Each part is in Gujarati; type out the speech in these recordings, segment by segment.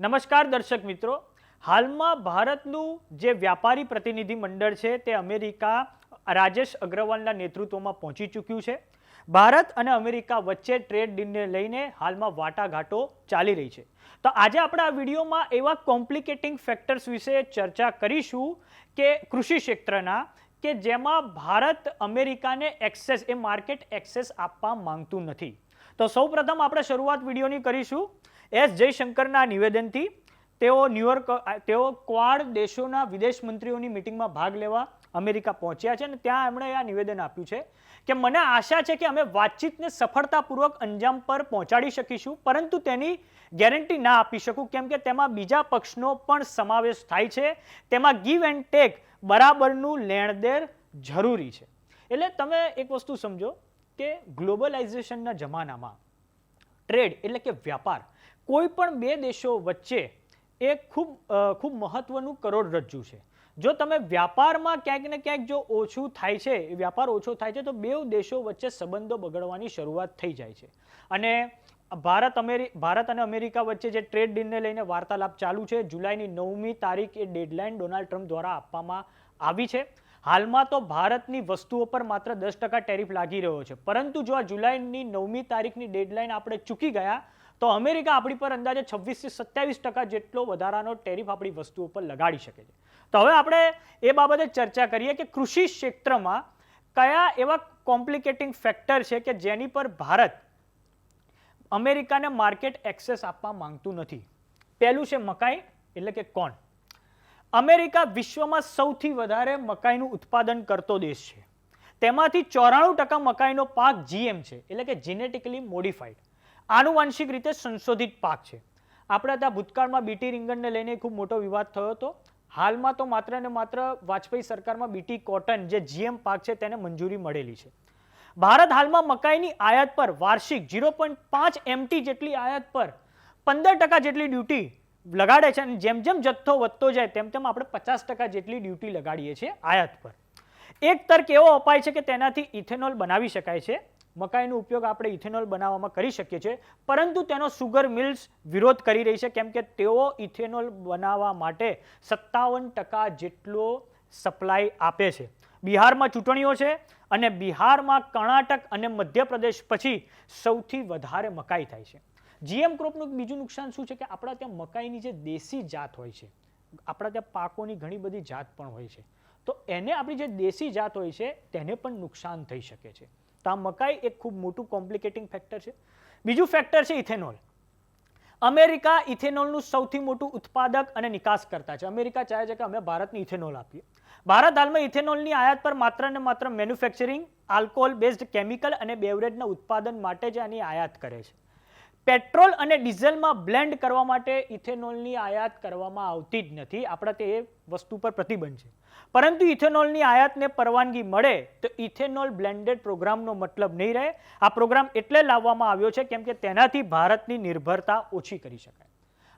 નમસ્કાર દર્શક મિત્રો. હાલમાં ભારતનું જે વ્યાપારી પ્રતિનિધિ મંડળ છે તે અમેરિકા રાજેશ અગ્રવાલના નેતૃત્વમાં પહોંચી ચૂક્યું છે. ભારત અને અમેરિકા વચ્ચે ટ્રેડ ડીલને લઈને હાલમાં વાટાઘાટો ચાલી રહી છે. તો આજે આપણે આ વિડીયોમાં એવા કોમ્પ્લિકેટિંગ ફેક્ટર્સ વિશે ચર્ચા કરીશું કે કૃષિ ક્ષેત્રના, કે જેમાં ભારત અમેરિકાને એક્સેસ, એ માર્કેટ એક્સેસ આપવા માંગતું નથી. તો સૌપ્રથમ આપણે શરૂઆત વિડીયોની કરીશું. એસ જયશંકરના નિવેદનથી તેઓ ન્યુયોર્ક તેઓ ક્વાડ દેશોના વિદેશ મંત્રીઓની મિટિંગમાં ભાગ લેવા અમેરિકા પહોંચ્યા છે અને ત્યાં એમણે આ નિવેદન આપ્યું છે કે મને આશા છે કે અમે વાતચીતને સફળતાપૂર્વક અંજામ પર પહોંચાડી શકીશું, પરંતુ તેની ગેરંટી ના આપી શકું, કેમ કે તેમાં બીજા પક્ષનો પણ સમાવેશ થાય છે. તેમાં ગીવ એન્ડ ટેક બરાબરનું લેણદેર જરૂરી છે. એટલે તમે એક વસ્તુ સમજો કે ગ્લોબલાઇઝેશનના જમાનામાં ટ્રેડ એટલે કે વ્યાપાર કોઈ પણ બે દેશો વચ્ચે એ ખૂબ ખૂબ મહત્વનું કરોડરજ્જુ છે. જો તમે વ્યાપારમાં ક્યાંક ને ક્યાંક જો ઓછું થાય છે વ્યાપાર ઓછો થાય છે, તો બે દેશો વચ્ચે સંબંધો બગડવાની શરૂઆત થઈ જાય છે. અને ભારત અમેરિ, ભારત અને અમેરિકા વચ્ચે જે ટ્રેડ ડીલને લઈને વાર્તાલાપ ચાલુ છે, જુલાઈની નવમી તારીખ એ ડેડલાઇન ડોનાલ્ડ ટ્રમ્પ દ્વારા આપવામાં આવી છે. હાલમાં તો ભારતની વસ્તુઓ પર માત્ર દસ ટકા ટેરિફ લાગી રહ્યો છે. પરંતુ જો આ જુલાઈની નવમી તારીખની ડેડલાઇન આપણે ચૂકી ગયા, તો અમેરિકા આપણી પર અંદાજે છવ્વીસથી સત્યાવીસ ટકા જેટલો વધારાનો ટેરિફ આપણી વસ્તુઓ પર લગાડી શકે છે. તો હવે આપણે એ બાબતે ચર્ચા કરીએ કે કૃષિ ક્ષેત્રમાં કયા એવા કોમ્પ્લિકેટિંગ ફેક્ટર છે કે જેની પર ભારત અમેરિકાને માર્કેટ એક્સેસ આપવા માંગતું નથી? પહેલું છે મકાઈ, એટલે કે કોણ? અમેરિકા વિશ્વમાં સૌથી વધારે મકાઈનું ઉત્પાદન કરતો દેશ છે. તેમાંથી ચોરાણું ટકા મકાઈનો પાક જીએમ છે, એટલે કે જીનેટિકલી મોડિફાઈડ આનુવાંશિક રીતે સંશોધિત પાક છે. આપણે ત્યાં ભૂતકાળમાં બીટી રીંગણને લઈને ખૂબ મોટો વિવાદ થયો હતો. હાલમાં તો માત્ર ને માત્ર વાજપેયી સરકારમાં બીટી કોટન જે જીએમ પાક છે તેને મંજૂરી મળેલી છે. ભારત હાલમાં મકાઈની આયાત પર વાર્ષિક ઝીરો પોઈન્ટ પાંચ એમટી જેટલી આયાત પર પંદર ટકા જેટલી ડ્યુટી લગાડે છે અને જેમ જેમ જથ્થો વધતો જાય તેમ તેમ આપણે પચાસ ટકા જેટલી ડ્યુટી લગાડીએ છીએ આયાત પર. એક તર્ક એવો અપાય છે કે તેનાથી ઇથેનોલ બનાવી શકાય છે. મકાઈનો ઉપયોગ આપણે ઇથેનોલ બનાવવામાં કરી શકીએ છીએ. પરંતુ તેનો સુગર મિલ્સ વિરોધ કરી રહી છે કેમ કે તેઓ ઇથેનોલ બનાવવા માટે સત્તાવન ટકા જેટલો સપ્લાય આપે છે. બિહારમાં ચૂંટણીઓ છે અને બિહારમાં કર્ણાટક અને મધ્યપ્રદેશ પછી સૌથી વધારે મકાઈ થાય છે. જીએમ ક્રોપનું બીજું નુકસાન શું છે કે આપણા ત્યાં મકાઈની જે દેશી જાત હોય છે, આપણા ત્યાં પાકોની ઘણી બધી જાત પણ હોય છે. તો એને આપણી જે દેશી જાત હોય છે, તેને પણ નુકસાન થઈ શકે છે. તો આ મકાઈ એક ખૂબ મોટું કોમ્પ્લિકેટિંગ ફેક્ટર છે. બીજું ફેક્ટર છે ઇથેનોલ. અમેરિકા ઇથેનોલનું સૌથી મોટું ઉત્પાદક અને નિકાસ કરતા છે. અમેરિકા ચાહે છે કે અમે ભારતને ઇથેનોલ આપીએ. ભારત હાલમાં ઇથેનોલની આયાત પર માત્ર ને માત્ર મેન્યુફેક્ચરિંગ આલ્કોહોલ બેઝડ કેમિકલ અને બેવરેજના ઉત્પાદન માટે જ આની આયાત કરે છે. પેટ્રોલ અને ડીઝલમાં બ્લેન્ડ કરવા માટે ઇથેનોલની આયાત કરવામાં આવતી જ નથી. આપણા તે વસ્તુ પર પ્રતિબંધ છે. પરંતુ ઇથેનોલની આયાતને પરવાનગી મળે તો ઇથેનોલ બ્લેન્ડેડ પ્રોગ્રામનો મતલબ નહીં રહે. આ પ્રોગ્રામ એટલે લાવવામાં આવ્યો છે કેમ કે તેનાથી ભારતની નિર્ભરતા ઓછી કરી શકાય.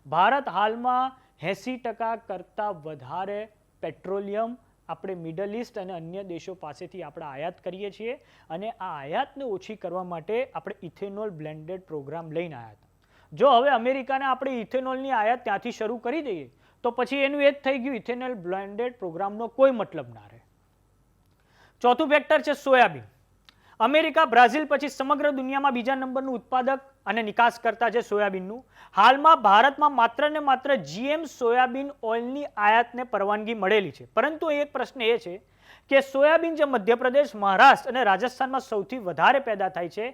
ભારત હાલમાં એંસી ટકા કરતાં વધારે પેટ્રોલિયમ આપણે મિડલ ઇસ્ટ અને અન્ય દેશો પાસેથી આપણે આયાત કરીએ છીએ અને આ આયાતને ઓછી કરવા માટે આપણે ઇથેનોલ બ્લેન્ડેડ પ્રોગ્રામ લઈને આવ્યા હતા. જો હવે અમેરિકાને આપણે ઇથેનોલની આયાત ત્યાંથી શરૂ કરી દઈએ, તો પછી એનું એ જ થઈ ગયું, ઇથેનોલ બ્લેન્ડેડ પ્રોગ્રામનો કોઈ મતલબ ના રહે. ચોથું ફેક્ટર છે સોયાબીન. અમેરિકા, બ્રાઝિલ પછી સમગ્ર દુનિયામાં બીજા નંબરનું ઉત્પાદક અને નિકાસ કરતા છે સોયાબીનનું. હાલમાં ભારતમાં માત્ર ને માત્ર જીએમ સોયાબીન ઓઇલની આયાતને પરવાનગી મળેલી છે. પરંતુ એક પ્રશ્ન એ છે કે સોયાબીન જે મધ્યપ્રદેશ, મહારાષ્ટ્ર અને રાજસ્થાનમાં સૌથી વધારે પેદા થાય છે,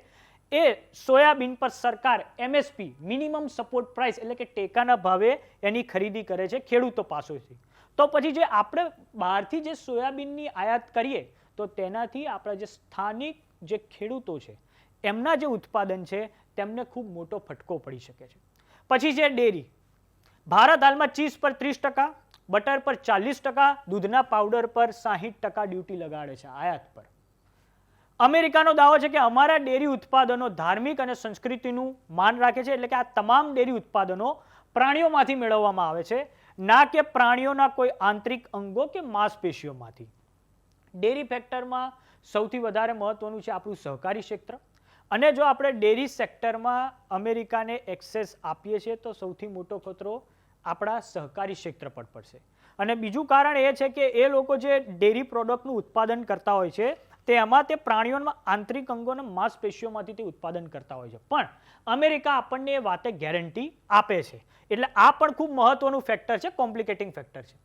એ સોયાબીન પર સરકાર એમએસપી મિનિમમ સપોર્ટ પ્રાઇસ એટલે કે ટેકાના ભાવે એની ખરીદી કરે છે, ખેડૂતો પાસેથી. તો પછી જે આપણે બહારથી જે સોયાબીનની આયાત કરીએ, તો તેનાથી આપણા જે સ્થાનિક જે ખેડૂતો છે, એમના જે ઉત્પાદન છે, તેમને ખૂબ મોટો ફટકો પડી શકે છે. પછી છે ડેરી. ભારત હાલમાં ચીઝ પર ત્રીસ ટકા, બટર પર ચાલીસ ટકા, દૂધના પાવડર પર સાહીઠ ટકા ડ્યુટી લગાડે છે આયાત પર. અમેરિકાનો દાવો છે કે અમારા ડેરી ઉત્પાદનો ધાર્મિક અને સંસ્કૃતિનું માન રાખે છે, એટલે કે આ તમામ ડેરી ઉત્પાદનો પ્રાણીઓમાંથી મેળવવામાં આવે છે, ના કે પ્રાણીઓના કોઈ આંતરિક અંગો કે માંસપેશીઓમાંથી. ડેરી ફેક્ટરમાં સૌથી વધારે મહત્વનું છે આપણું સહકારી ક્ષેત્ર. અને જો આપણે ડેરી સેક્ટરમાં અમેરિકાને એક્સેસ આપીએ છીએ, તો સૌથી મોટો ખતરો આપણા સહકારી ક્ષેત્ર પર પડશે. અને બીજું કારણ એ છે કે એ લોકો જે ડેરી પ્રોડક્ટનું ઉત્પાદન કરતા હોય છે, તે એમાં તે પ્રાણીઓના આંતરિક અંગોને માંસપેશીઓમાંથી તે ઉત્પાદન કરતા હોય છે. પણ અમેરિકા આપણને એ વાતે ગેરંટી આપે છે. એટલે આ પણ ખૂબ મહત્વનું ફેક્ટર છે કોમ્પ્લિકેટિંગ ફેક્ટર છે.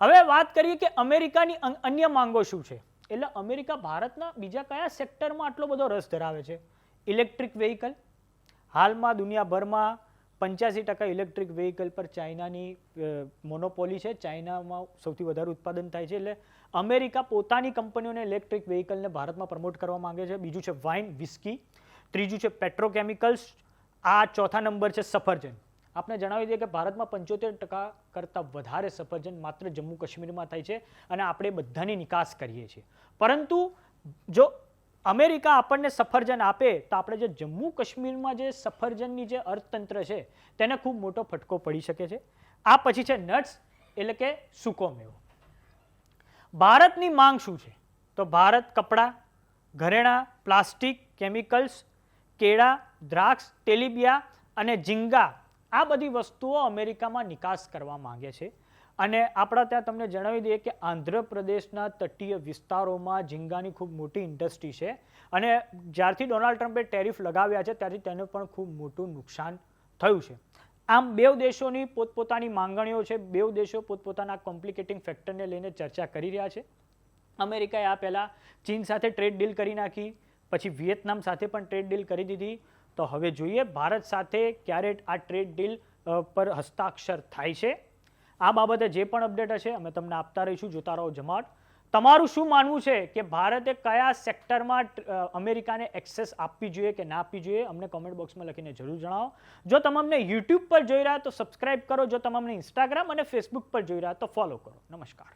હવે વાત કરીએ કે અમેરિકાની અન્ય માંગો શું છે? એટલે અમેરિકા ભારતના બીજા કયા સેક્ટરમાં આટલો બધો રસ ધરાવે છે? Electric vehicle. હાલમાં દુનિયાભરમાં પંચ્યાસી ટકા ઇલેક્ટ્રિક વેહિકલ પર ચાઇનાની મોનોપોલી છે. ચાઇનામાં સૌથી વધારે ઉત્પાદન થાય છે. એટલે અમેરિકા પોતાની કંપનીઓને ઇલેક્ટ્રિક વેહિકલને ભારતમાં પ્રમોટ કરવા માંગે છે. બીજું છે વાઇન, વિસ્કી. ત્રીજું છે પેટ્રોકેમિકલ્સ. આ ચોથા નંબર છે સફરજન. આપણે જણાવી દઈએ કે ભારતમાં પંચોતેર ટકા કરતાં વધારે સફરજન માત્ર જમ્મુ કાશ્મીરમાં થાય છે અને આપણે બધાની નિકાસ કરીએ છીએ. પરંતુ જો અમેરિકા આપણને સફરજન આપે, તો આપણે જે જમ્મુ કાશ્મીરમાં જે સફરજનની જે અર્થતંત્ર છે, તેને ખૂબ મોટો ફટકો પડી શકે છે. આ પછી છે નટ્સ, એટલે કે સૂકો મેવો. ભારતની માંગ શું છે? તો ભારત કપડાં, ઘરેણાં, પ્લાસ્ટિક, કેમિકલ્સ, કેળા, દ્રાક્ષ, તેલીબિયા અને ઝીંગા આ બધી વસ્તુઓ અમેરિકામાં નિકાસ કરવા માંગે છે. અને આપણા ત્યાં તમને જણાવી દઈએ કે આંધ્રપ્રદેશના તટીય વિસ્તારોમાં ઝીંગાની ખૂબ મોટી ઇન્ડસ્ટ્રી છે. અને જ્યારથી ડોનાલ્ડ ટ્રમ્પે ટેરિફ લગાવ્યા છે, ત્યારથી તેને પણ ખૂબ મોટું નુકસાન થયું છે. આમ બે દેશોની પોતપોતાની માંગણીઓ છે બે દેશો પોતપોતાના કોમ્પ્લિકેટિંગ ફેક્ટરને લઈને ચર્ચા કરી રહ્યા છે. અમેરિકાએ આ પહેલાં ચીન સાથે ટ્રેડ ડીલ કરી નાખી, પછી વિયેતનામ સાથે પણ ટ્રેડ ડીલ કરી દીધી. તો હવે જોઈએ ભારત સાથે ક્યારે આ ટ્રેડ ડીલ પર હસ્તાક્ષર થાય છે. આ બાબતે જે પણ અપડેટ હશે અમે તમને આપતા રહીશું, જોતા રહો જમાટ તમારું શું માનવું છે કે ભારતે કયા સેક્ટરમાં અમેરિકાને એક્સેસ આપવી જોઈએ કે ના આપવી જોઈએ? અમને કોમેન્ટ બોક્સમાં લખીને જરૂર જણાવો. જો તમે યુટ્યુબ પર જોઈ રહ્યા તો સબસ્ક્રાઇબ કરો. જો તમે ઇન્સ્ટાગ્રામ અને ફેસબુક પર જોઈ રહ્યા તો ફોલો કરો. નમસ્કાર.